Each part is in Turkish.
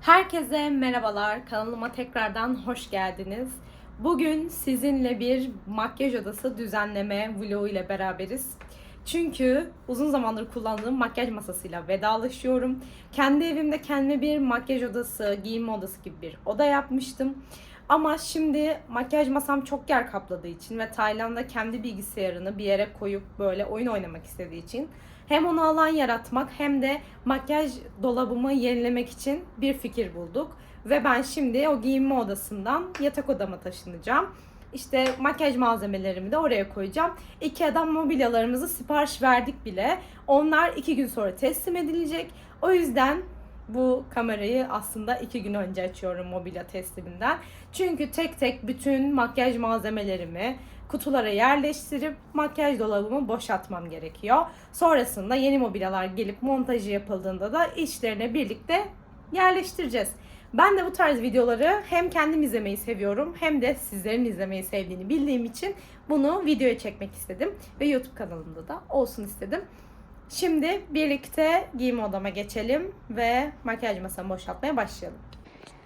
Herkese merhabalar. Kanalıma tekrardan hoş geldiniz. Bugün sizinle bir makyaj odası düzenleme vlogu ile beraberiz. Çünkü uzun zamandır kullandığım makyaj masasıyla vedalaşıyorum. Kendi evimde kendime bir makyaj odası, giyinme odası gibi bir oda yapmıştım. Ama şimdi makyaj masam çok yer kapladığı için ve Tayland'da kendi bilgisayarını bir yere koyup böyle oyun oynamak istediği için hem ona alan yaratmak hem de makyaj dolabımı yenilemek için bir fikir bulduk. Ve ben şimdi o giyinme odasından yatak odama taşınacağım. İşte makyaj malzemelerimi de oraya koyacağım. Ikea'dan mobilyalarımızı sipariş verdik bile. Onlar iki gün sonra teslim edilecek. O yüzden bu kamerayı aslında iki gün önce açıyorum mobilya tesliminden. Çünkü tek tek bütün makyaj malzemelerimi kutulara yerleştirip makyaj dolabımı boşaltmam gerekiyor. Sonrasında yeni mobilyalar gelip montajı yapıldığında da içlerine birlikte yerleştireceğiz. Ben de bu tarz videoları hem kendim izlemeyi seviyorum hem de sizlerin izlemeyi sevdiğini bildiğim için bunu videoya çekmek istedim ve YouTube kanalımda da olsun istedim. Şimdi birlikte giyim odama geçelim ve makyaj masamı boşaltmaya başlayalım.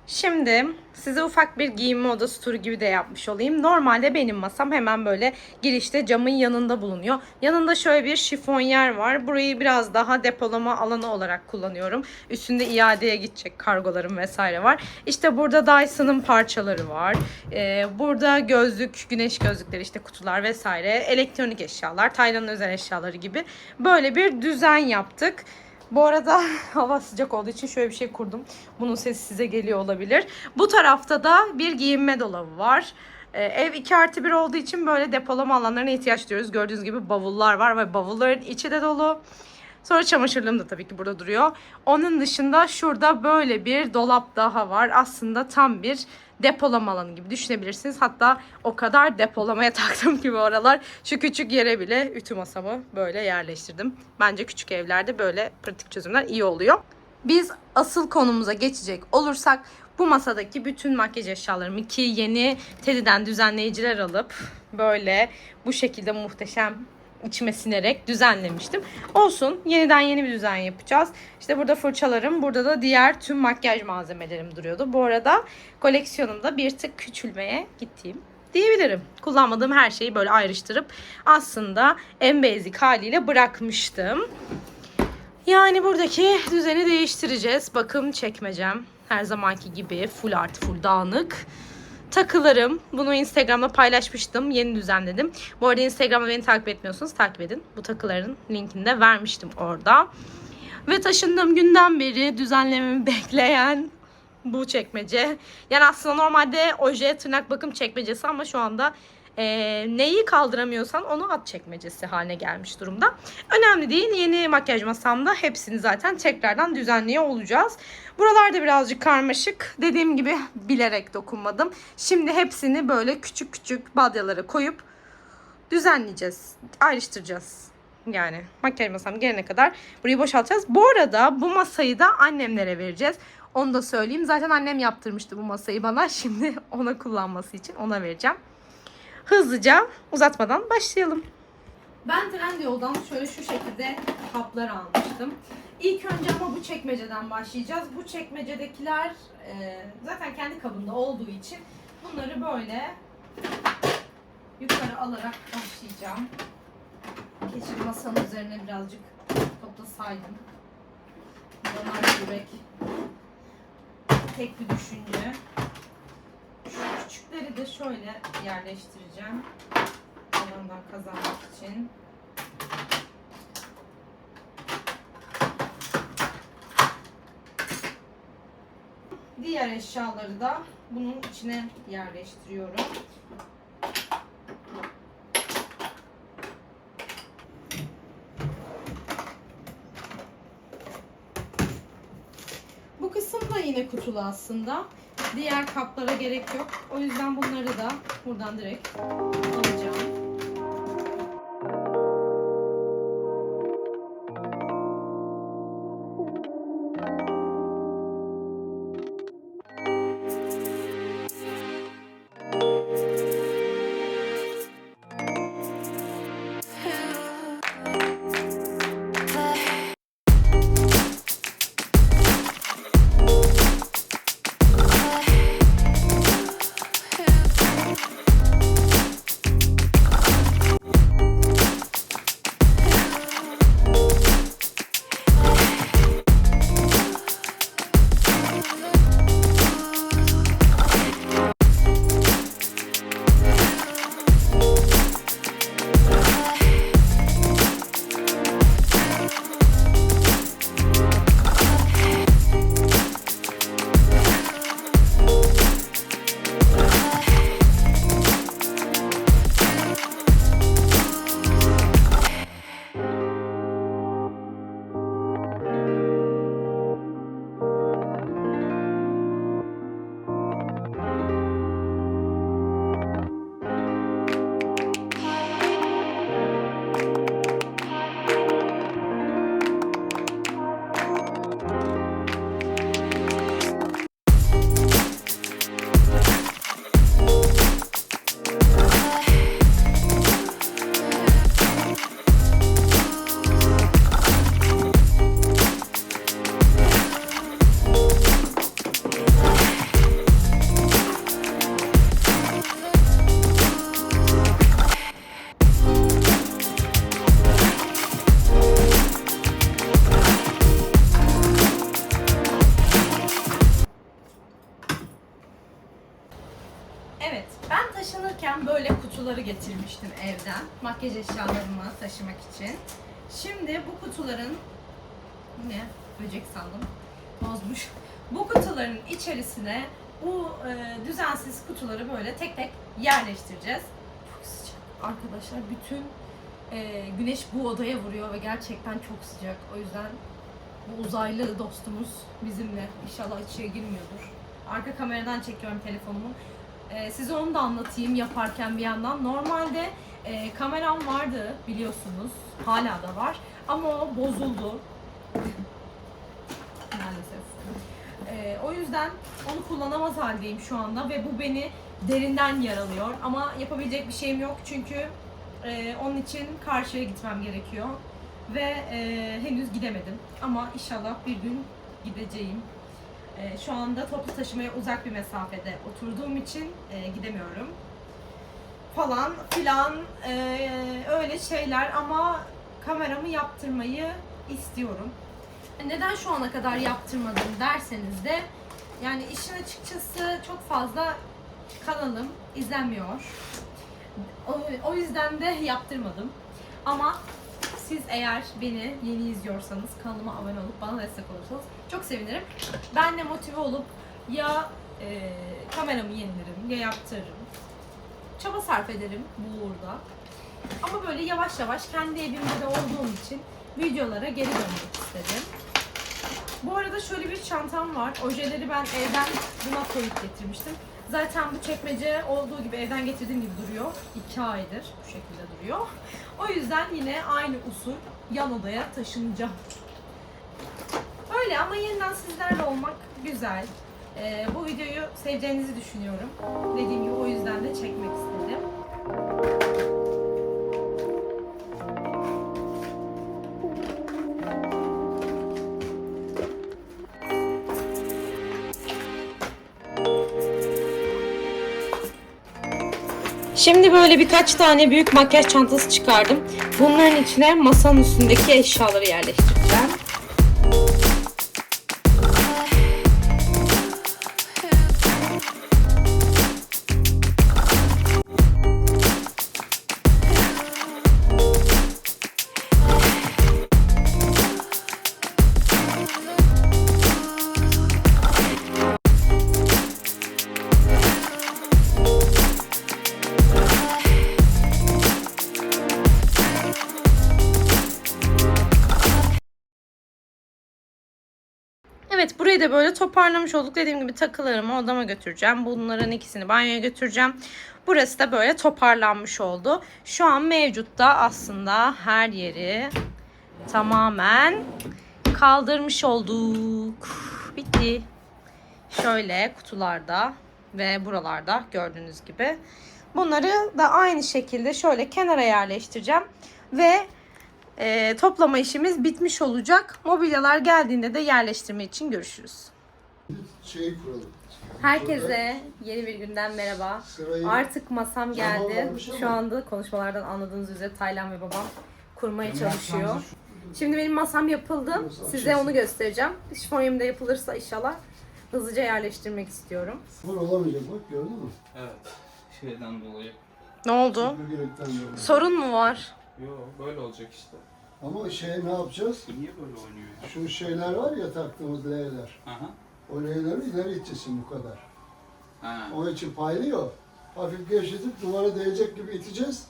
Şimdi size ufak bir giyinme odası turu gibi de yapmış olayım. Normalde benim masam hemen böyle girişte camın yanında bulunuyor. Yanında şöyle bir şifonyer var. Burayı biraz daha depolama alanı olarak kullanıyorum. Üstünde iadeye gidecek kargolarım vesaire var. İşte burada Dyson'ın parçaları var. Ee, burada gözlük, güneş gözlükleri işte kutular vesaire. Elektronik eşyalar, Tayland'ın özel eşyaları gibi. Böyle bir düzen yaptık. Bu arada hava sıcak olduğu için şöyle bir şey kurdum. Bunun sesi size geliyor olabilir. Bu tarafta da bir giyinme dolabı var. Ee, ev 2 artı 1 olduğu için böyle depolama alanlarına ihtiyaç duyuyoruz. Gördüğünüz gibi bavullar var ve bavulların içi de dolu. Sonra çamaşırlığım da tabii ki burada duruyor. Onun dışında şurada böyle bir dolap daha var. Aslında tam bir depolama alanı gibi düşünebilirsiniz. Hatta o kadar depolamaya taktım ki bu aralar. Şu küçük yere bile ütü masamı böyle yerleştirdim. Bence küçük evlerde böyle pratik çözümler iyi oluyor. Biz asıl konumuza geçecek olursak bu masadaki bütün makyaj eşyalarımı ki yeni Teddy'den düzenleyiciler alıp böyle bu şekilde muhteşem içime sinerek düzenlemiştim. Olsun yeniden yeni bir düzen yapacağız. İşte burada fırçalarım, burada da diğer tüm makyaj malzemelerim duruyordu. Bu arada koleksiyonumda bir tık küçülmeye gittiğim diyebilirim. Kullanmadığım her şeyi böyle ayrıştırıp aslında en basic haliyle bırakmıştım. Yani buradaki düzeni değiştireceğiz. Bakım çekmecem her zamanki gibi full artı full dağınık takılarım. Bunu Instagram'da paylaşmıştım. Yeni düzenledim. Bu arada Instagram'da beni takip etmiyorsanız takip edin. Bu takıların linkini de vermiştim orada. Ve taşındığım günden beri düzenlememi bekleyen bu çekmece. Yani aslında normalde oje tırnak bakım çekmecesi ama şu anda e, neyi kaldıramıyorsan onu at çekmecesi haline gelmiş durumda. Önemli değil. Yeni makyaj masamda hepsini zaten tekrardan düzenliyor olacağız. Buralarda birazcık karmaşık. Dediğim gibi bilerek dokunmadım. Şimdi hepsini böyle küçük küçük badyalara koyup düzenleyeceğiz. Ayrıştıracağız. Yani makyaj masam gelene kadar burayı boşaltacağız. Bu arada bu masayı da annemlere vereceğiz. Onu da söyleyeyim. Zaten annem yaptırmıştı bu masayı bana. Şimdi ona kullanması için ona vereceğim. Hızlıca uzatmadan başlayalım. Ben Trendyol'dan şöyle şu şekilde kaplar almıştım. İlk önce ama bu çekmeceden başlayacağız. Bu çekmecedekiler e, zaten kendi kabında olduğu için bunları böyle yukarı alarak başlayacağım. Keşke masanın üzerine birazcık toplasaydım. Normal yürek. Tek bir düşünce. Küçükleri de şöyle yerleştireceğim. Alandan kazanmak için. Diğer eşyaları da bunun içine yerleştiriyorum. Bu kısım da yine kutulu aslında. Diğer kaplara gerek yok. O yüzden bunları da buradan direkt alacağım. Kutuları getirmiştim evden. Makyaj eşyalarımı taşımak için. Şimdi bu kutuların ne? Böcek sandım. Bozmuş. Bu kutuların içerisine bu e, düzensiz kutuları böyle tek tek yerleştireceğiz. Çok sıcak. Arkadaşlar bütün e, güneş bu odaya vuruyor ve gerçekten çok sıcak. O yüzden bu uzaylı dostumuz bizimle. İnşallah içeri girmiyordur. Arka kameradan çekiyorum telefonumu. Ee, size onu da anlatayım yaparken bir yandan. Normalde e, kameram vardı biliyorsunuz. Hala da var. Ama o bozuldu. Maalesef. Ee, o yüzden onu kullanamaz haldeyim şu anda ve bu beni derinden yaralıyor. Ama yapabilecek bir şeyim yok çünkü e, onun için karşıya gitmem gerekiyor. Ve e, henüz gidemedim. Ama inşallah bir gün gideceğim. E, şu anda toplu taşımaya uzak bir mesafede oturduğum için e, gidemiyorum. Falan filan e, öyle şeyler ama kameramı yaptırmayı istiyorum. Neden şu ana kadar yaptırmadım derseniz de yani işin açıkçası çok fazla kanalım izlenmiyor. O, o yüzden de yaptırmadım. Ama siz eğer beni yeni izliyorsanız kanalıma abone olup bana destek olursanız çok sevinirim. Ben de motive olup ya e, kameramı yenilerim ya yaptırırım. Çaba sarf ederim bu uğurda. Ama böyle yavaş yavaş kendi evimde de olduğum için videolara geri dönmek istedim. Bu arada şöyle bir çantam var. Ojeleri ben evden buna koyup getirmiştim. Zaten bu çekmece olduğu gibi evden getirdiğim gibi duruyor. İki aydır bu şekilde duruyor. O yüzden yine aynı usul yan odaya taşınacağım. Öyle ama yeniden sizlerle olmak güzel. Ee, bu videoyu seveceğinizi düşünüyorum. Dediğim gibi o yüzden de çekmek istedim. Şimdi böyle birkaç tane büyük makyaj çantası çıkardım. Bunların içine masanın üstündeki eşyaları yerleştireceğim. Burayı da böyle toparlamış olduk. Dediğim gibi takılarımı odama götüreceğim. Bunların ikisini banyoya götüreceğim. Burası da böyle toparlanmış oldu. Şu an mevcutta aslında her yeri tamamen kaldırmış olduk. Bitti. Şöyle kutularda ve buralarda gördüğünüz gibi. Bunları da aynı şekilde şöyle kenara yerleştireceğim. Ve e, toplama işimiz bitmiş olacak. Mobilyalar geldiğinde de yerleştirme için görüşürüz. şey kuralım. Herkese yeni bir günden merhaba. Sırayı Artık masam geldi. varmış ama- Şu anda konuşmalardan anladığınız üzere Taylan ve babam kurmaya çalışıyor. Şimdi benim masam yapıldı. Size onu göstereceğim. Şifonyum da yapılırsa inşallah hızlıca yerleştirmek istiyorum. Sıfır olamayacak bak gördün mü? Evet. Şeyden dolayı. Ne oldu? Dolayı. Sorun mu var? Yo böyle olacak işte. Ama şey ne yapacağız? Bu niye böyle oynuyor? Şu şeyler var ya taktığımız L'ler. Aha. O L'leri ileri iteceksin bu kadar. Ha. Onun için paylıyor. Hafif gevşetip duvara değecek gibi iteceğiz.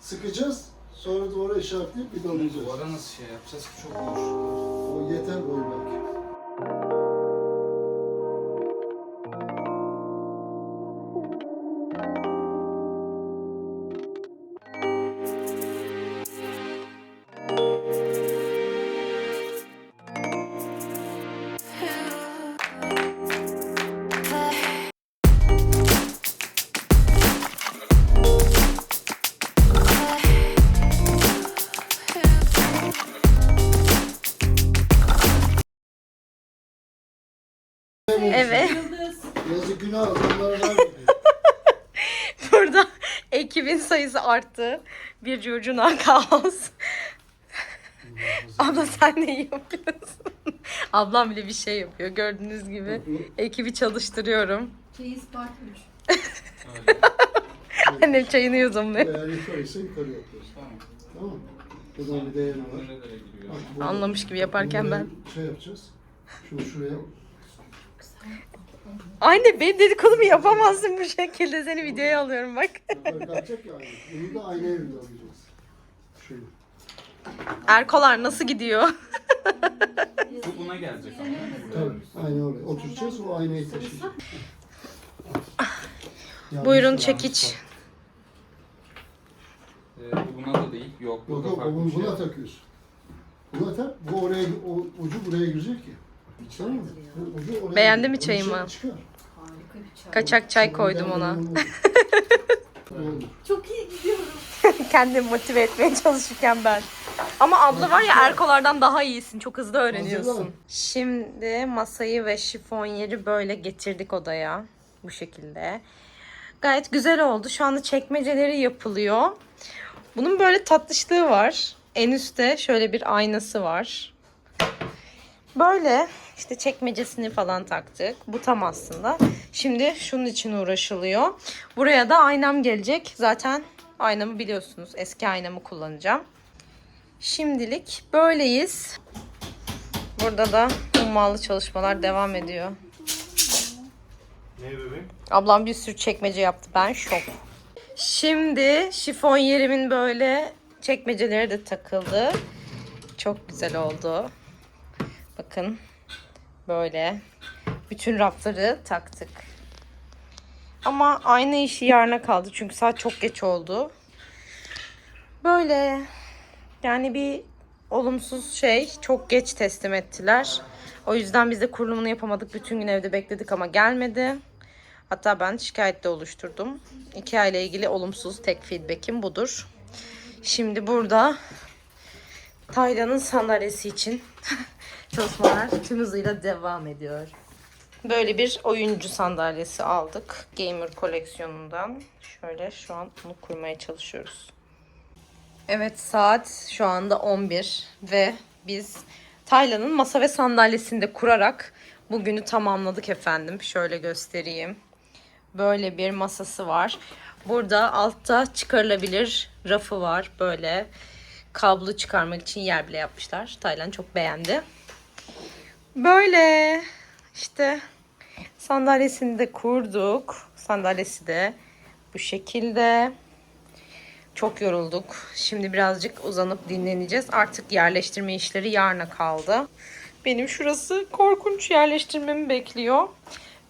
Sıkacağız. Sonra duvara işaretleyip vidalayacağız. Duvara nasıl şey yapacağız ki çok boş. O yeter boy belki. Arttı. Bir curcuna kaos. Abla sen ne yapıyorsun? Ablam bile bir şey yapıyor gördüğünüz gibi. Ekibi çalıştırıyorum. Çeyiz partiymiş. Öyle. Annem çayını yudumluyor. Eğer yukarıysa yukarı yapıyoruz. Tamam. Tamam mı? Bir değeri var. Bak, burada- Anlamış gibi yaparken ben. Şey yapacağız. Şunu şuraya Anne benim dedikodumu yapamazsın bu şekilde. Seni videoya alıyorum bak. yukarı kalkacak ya aynı. Bunu da aynaya vidalayacağız. Şöyle. Erkolar nasıl gidiyor? Bu buna gelecek ama. Tabii. Aynı oraya oturacağız. O aynayı taşıyacak. Yanlış Buyurun yanlış çekiç. Ee, bu buna da değil. Yok, Yok burada yok farklı bunu şey. buna takıyorsun. Buna tak. Bu oraya o ucu buraya girecek ya. Tamam? Bu ucu oraya Beğendi mi girecek. Onu çayımı? Çıkar. Kaçak çay koydum ona. Olur. Çok iyi gidiyorum. Kendimi motive etmeye çalışırken ben. Ama abla var ya Erkolardan daha iyisin. Çok hızlı öğreniyorsun. Hazırlan. Şimdi masayı ve şifon yeri böyle getirdik odaya. Bu şekilde. Gayet güzel oldu. Şu anda çekmeceleri yapılıyor. Bunun böyle tatlışlığı var. En üstte şöyle bir aynası var. Böyle işte çekmecesini falan taktık. Bu tam aslında. Şimdi şunun için uğraşılıyor. Buraya da aynam gelecek. Zaten aynamı biliyorsunuz. Eski aynamı kullanacağım. Şimdilik böyleyiz. Burada da ummalı çalışmalar devam ediyor. Ne bebeğim? Ablam bir sürü çekmece yaptı. Ben şok. Şimdi şifon yerimin böyle çekmeceleri de takıldı. Çok güzel oldu. Bakın böyle bütün rafları taktık. Ama aynı işi yarına kaldı çünkü saat çok geç oldu. Böyle yani bir olumsuz şey çok geç teslim ettiler. O yüzden biz de kurulumunu yapamadık. Bütün gün evde bekledik ama gelmedi. Hatta ben şikayette oluşturdum. IKEA ile ilgili olumsuz tek feedback'im budur. Şimdi burada Taylan'ın sandalyesi için çalışmalar tüm hızıyla devam ediyor. Böyle bir oyuncu sandalyesi aldık. Gamer koleksiyonundan. Şöyle şu an bunu kurmaya çalışıyoruz. Evet saat şu anda 11 ve biz Taylan'ın masa ve sandalyesini de kurarak bugünü tamamladık efendim. Şöyle göstereyim. Böyle bir masası var. Burada altta çıkarılabilir rafı var. Böyle kablo çıkarmak için yer bile yapmışlar. Taylan çok beğendi. Böyle işte sandalyesini de kurduk. Sandalyesi de bu şekilde. Çok yorulduk. Şimdi birazcık uzanıp dinleneceğiz. Artık yerleştirme işleri yarına kaldı. Benim şurası korkunç yerleştirmemi bekliyor.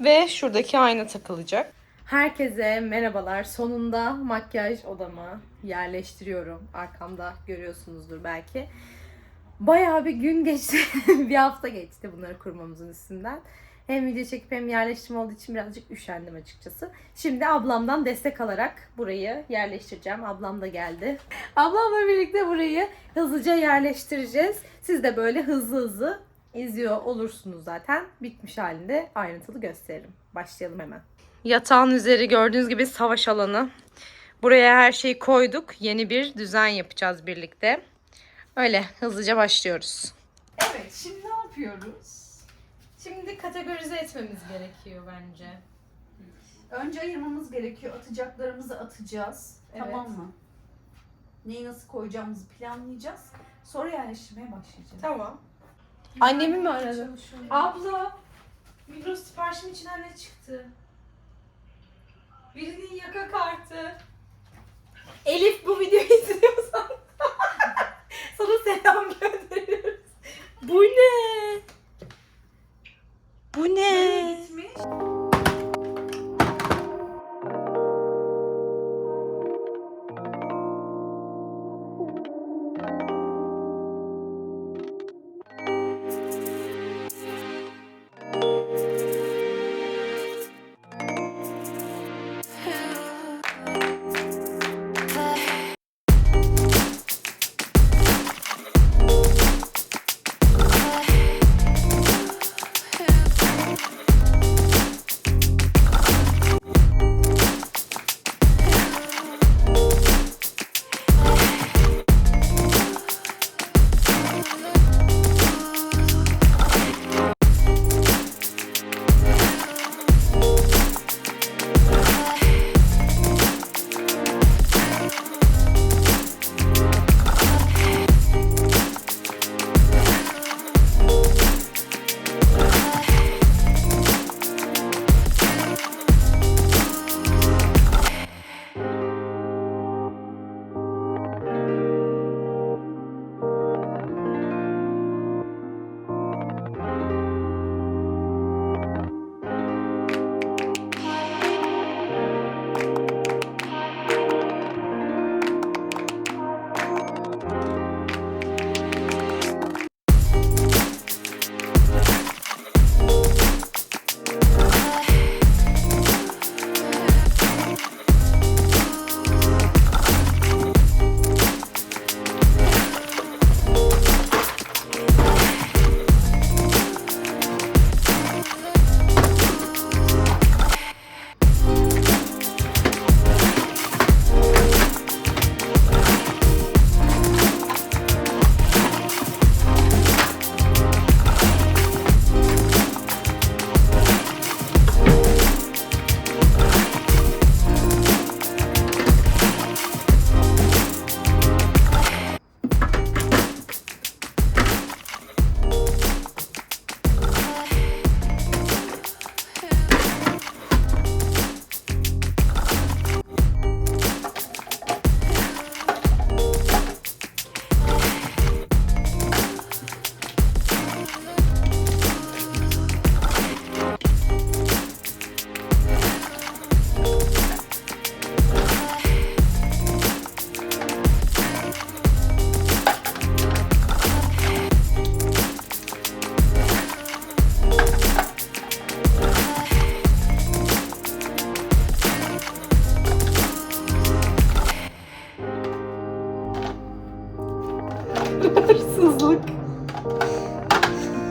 Ve şuradaki ayna takılacak. Herkese merhabalar. Sonunda makyaj odama yerleştiriyorum. Arkamda görüyorsunuzdur belki. Bayağı bir gün geçti. bir hafta geçti bunları kurmamızın üstünden. Hem video çekip hem yerleştirme olduğu için birazcık üşendim açıkçası. Şimdi ablamdan destek alarak burayı yerleştireceğim. Ablam da geldi. Ablamla birlikte burayı hızlıca yerleştireceğiz. Siz de böyle hızlı hızlı izliyor olursunuz zaten. Bitmiş halinde ayrıntılı gösteririm. Başlayalım hemen. Yatağın üzeri gördüğünüz gibi savaş alanı. Buraya her şeyi koyduk. Yeni bir düzen yapacağız birlikte. Öyle hızlıca başlıyoruz. Evet, şimdi ne yapıyoruz? Şimdi kategorize etmemiz gerekiyor bence. Önce ayırmamız gerekiyor. Atacaklarımızı atacağız. Evet. Tamam mı? Neyi nasıl koyacağımızı planlayacağız. Sonra yerleştirmeye başlayacağız. Tamam. Annemi mi aradın? Abla, Migros siparişim içinden ne çıktı? Birinin yaka kartı. Elif bu videoyu izliyorsan sana selam gönderiyoruz. Bu ne? Bu ne? Gitmiş.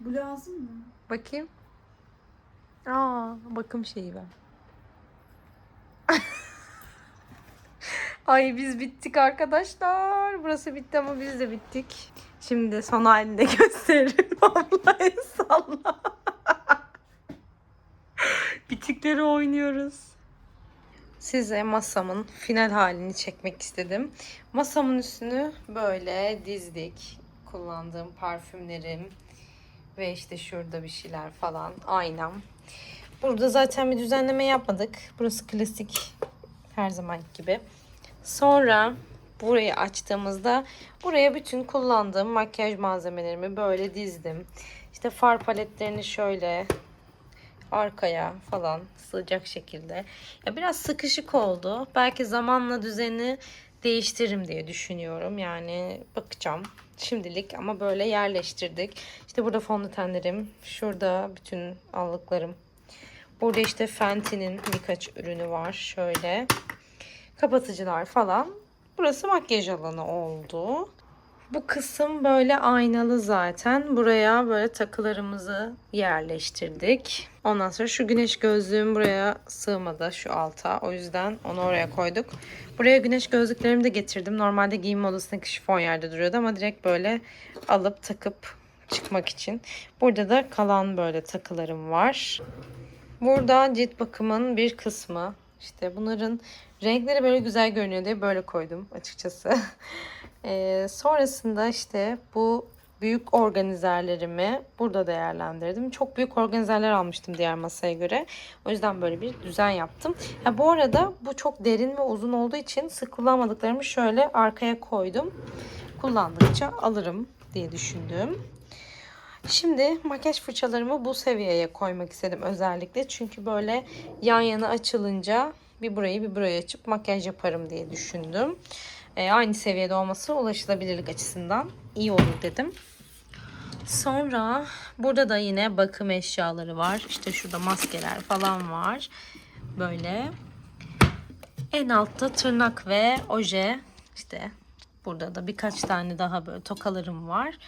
Bu lazım mı? Bakayım. Aa, bakım şeyi ver. Ay biz bittik arkadaşlar. Burası bitti ama biz de bittik. Şimdi son halini de gösteririm. Vallahi salla. Bitikleri oynuyoruz. Size masamın final halini çekmek istedim. Masamın üstünü böyle dizdik. Kullandığım parfümlerim, ve işte şurada bir şeyler falan. Aynam. Burada zaten bir düzenleme yapmadık. Burası klasik her zaman gibi. Sonra burayı açtığımızda buraya bütün kullandığım makyaj malzemelerimi böyle dizdim. İşte far paletlerini şöyle arkaya falan sığacak şekilde. Ya biraz sıkışık oldu. Belki zamanla düzeni değiştiririm diye düşünüyorum. Yani bakacağım şimdilik ama böyle yerleştirdik. İşte burada fondötenlerim, şurada bütün allıklarım. Burada işte Fenty'nin birkaç ürünü var şöyle. Kapatıcılar falan. Burası makyaj alanı oldu. Bu kısım böyle aynalı zaten. Buraya böyle takılarımızı yerleştirdik. Ondan sonra şu güneş gözlüğüm buraya sığmadı şu alta. O yüzden onu oraya koyduk. Buraya güneş gözlüklerimi de getirdim. Normalde giyinme odasındaki şifon yerde duruyordu ama direkt böyle alıp takıp çıkmak için. Burada da kalan böyle takılarım var. Burada cilt bakımın bir kısmı. İşte bunların renkleri böyle güzel görünüyor diye böyle koydum açıkçası. Ee, sonrasında işte bu büyük organizerlerimi burada değerlendirdim. Çok büyük organizerler almıştım diğer masaya göre. O yüzden böyle bir düzen yaptım. Ha, bu arada bu çok derin ve uzun olduğu için sık kullanmadıklarımı şöyle arkaya koydum. Kullandıkça alırım diye düşündüm. Şimdi makyaj fırçalarımı bu seviyeye koymak istedim özellikle. Çünkü böyle yan yana açılınca bir burayı bir burayı açıp makyaj yaparım diye düşündüm. Ee, aynı seviyede olması ulaşılabilirlik açısından iyi olur dedim. Sonra burada da yine bakım eşyaları var. İşte şurada maskeler falan var. Böyle. En altta tırnak ve oje. İşte burada da birkaç tane daha böyle tokalarım var.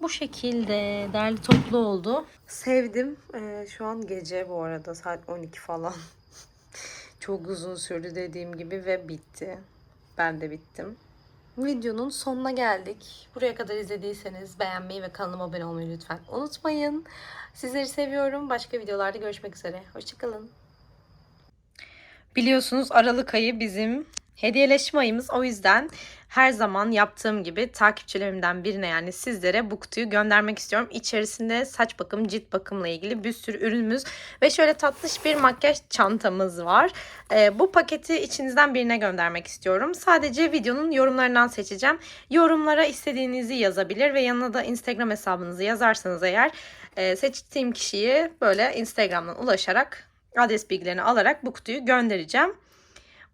Bu şekilde derli toplu oldu. Sevdim. Ee, şu an gece bu arada saat 12 falan. Çok uzun sürdü dediğim gibi ve bitti. Ben de bittim. Videonun sonuna geldik. Buraya kadar izlediyseniz beğenmeyi ve kanalıma abone olmayı lütfen unutmayın. Sizleri seviyorum. Başka videolarda görüşmek üzere. Hoşçakalın. Biliyorsunuz Aralık ayı bizim hediyeleşme ayımız. O yüzden her zaman yaptığım gibi takipçilerimden birine yani sizlere bu kutuyu göndermek istiyorum. İçerisinde saç bakım, cilt bakımla ilgili bir sürü ürünümüz ve şöyle tatlış bir makyaj çantamız var. Ee, bu paketi içinizden birine göndermek istiyorum. Sadece videonun yorumlarından seçeceğim. Yorumlara istediğinizi yazabilir ve yanına da Instagram hesabınızı yazarsanız eğer e, seçtiğim kişiyi böyle Instagram'dan ulaşarak adres bilgilerini alarak bu kutuyu göndereceğim.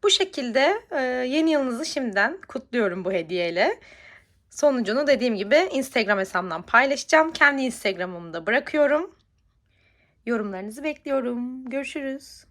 Bu şekilde e, yeni yılınızı şimdiden kutluyorum bu hediyeyle. Sonucunu dediğim gibi Instagram hesabımdan paylaşacağım. Kendi Instagram'ımı da bırakıyorum. Yorumlarınızı bekliyorum. Görüşürüz.